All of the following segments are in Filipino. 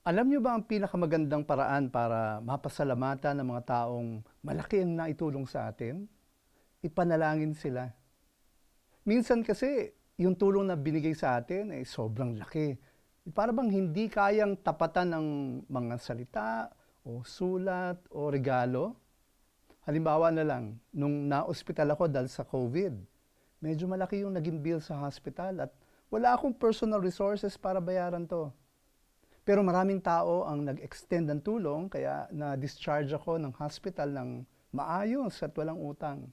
Alam niyo ba ang pinakamagandang paraan para mapasalamatan ng mga taong malaki ang naitulong sa atin? Ipanalangin sila. Minsan kasi, yung tulong na binigay sa atin ay sobrang laki. Para bang hindi kayang tapatan ng mga salita o sulat o regalo. Halimbawa na lang, nung na-ospital ako dahil sa COVID, medyo malaki yung naging bill sa hospital at wala akong personal resources para bayaran to. Pero maraming tao ang nag-extend ng tulong kaya na-discharge ako ng hospital ng maayos at walang utang.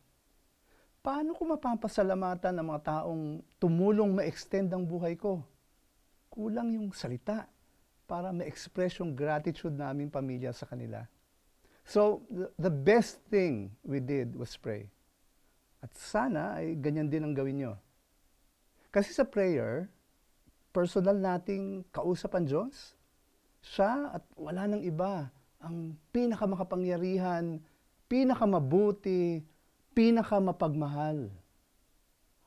Paano ko mapapasalamatan ng mga taong tumulong ma-extend ang buhay ko? Kulang yung salita para ma-express yung gratitude naming pamilya sa kanila. So, the best thing we did was pray. At sana ay ganyan din ang gawin nyo. Kasi sa prayer, personal nating kausap ang Diyos. Siya at wala nang iba ang pinakamakapangyarihan, pinakamabuti, pinakamapagmahal.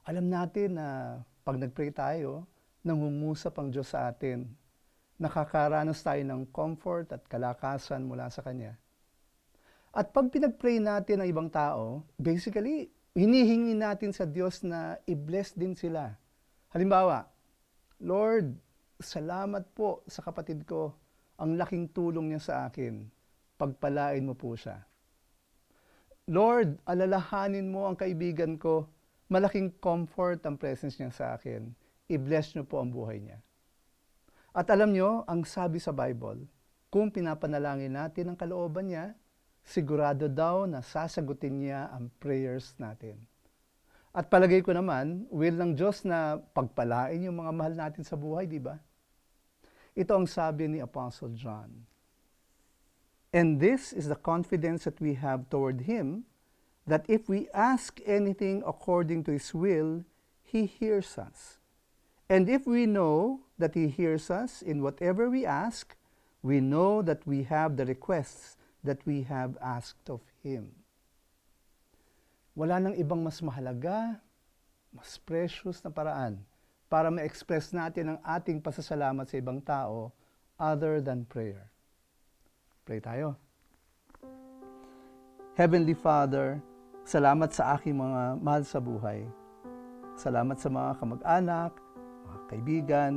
Alam natin na pag nagpray tayo, nangungusap ang Diyos sa atin. Nakakaranas tayo ng comfort at kalakasan mula sa Kanya. At pag pinagpray natin ang ibang tao, basically, hinihingi natin sa Diyos na i-bless din sila. Halimbawa, Lord, salamat po sa kapatid ko. Ang laking tulong niya sa akin. Pagpalain mo po siya. Lord, alalahanin mo ang kaibigan ko. Malaking comfort ang presence niya sa akin. I-bless niyo po ang buhay niya. At alam niyo, ang sabi sa Bible, kung pinapanalangin natin ang kalooban niya, sigurado daw na sasagutin niya ang prayers natin. At palagay ko naman, will ng Diyos na pagpalain yung mga mahal natin sa buhay, di ba? Ito ang sabi ni Apostle John. And this is the confidence that we have toward Him, that if we ask anything according to His will, He hears us. And if we know that He hears us in whatever we ask, we know that we have the requests that we have asked of Him. Wala nang ibang mas mahalaga, mas precious na paraan para ma-express natin ang ating pasasalamat sa ibang tao other than prayer. Pray tayo. Heavenly Father, salamat sa aking mga mahal sa buhay. Salamat sa mga kamag-anak, mga kaibigan,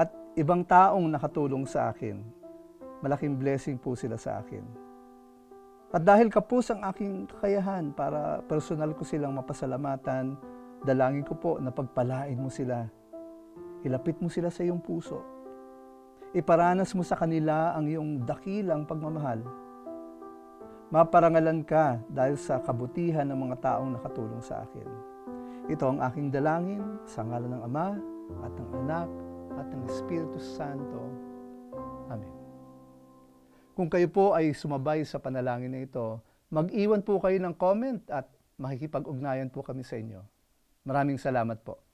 at ibang taong nakatulong sa akin. Malaking blessing po sila sa akin. At dahil kapos ang aking kakayahan para personal ko silang mapasalamatan, dalangin ko po na pagpalain mo sila. Ilapit mo sila sa iyong puso. Iparanas mo sa kanila ang iyong dakilang pagmamahal. Maparangalan ka dahil sa kabutihan ng mga taong nakatulong sa akin. Ito ang aking dalangin sa ngalan ng Ama at ng Anak at ng Espiritu Santo. Amen. Kung kayo po ay sumabay sa panalangin na ito, mag-iwan po kayo ng comment at makikipag-ugnayan po kami sa inyo. Maraming salamat po.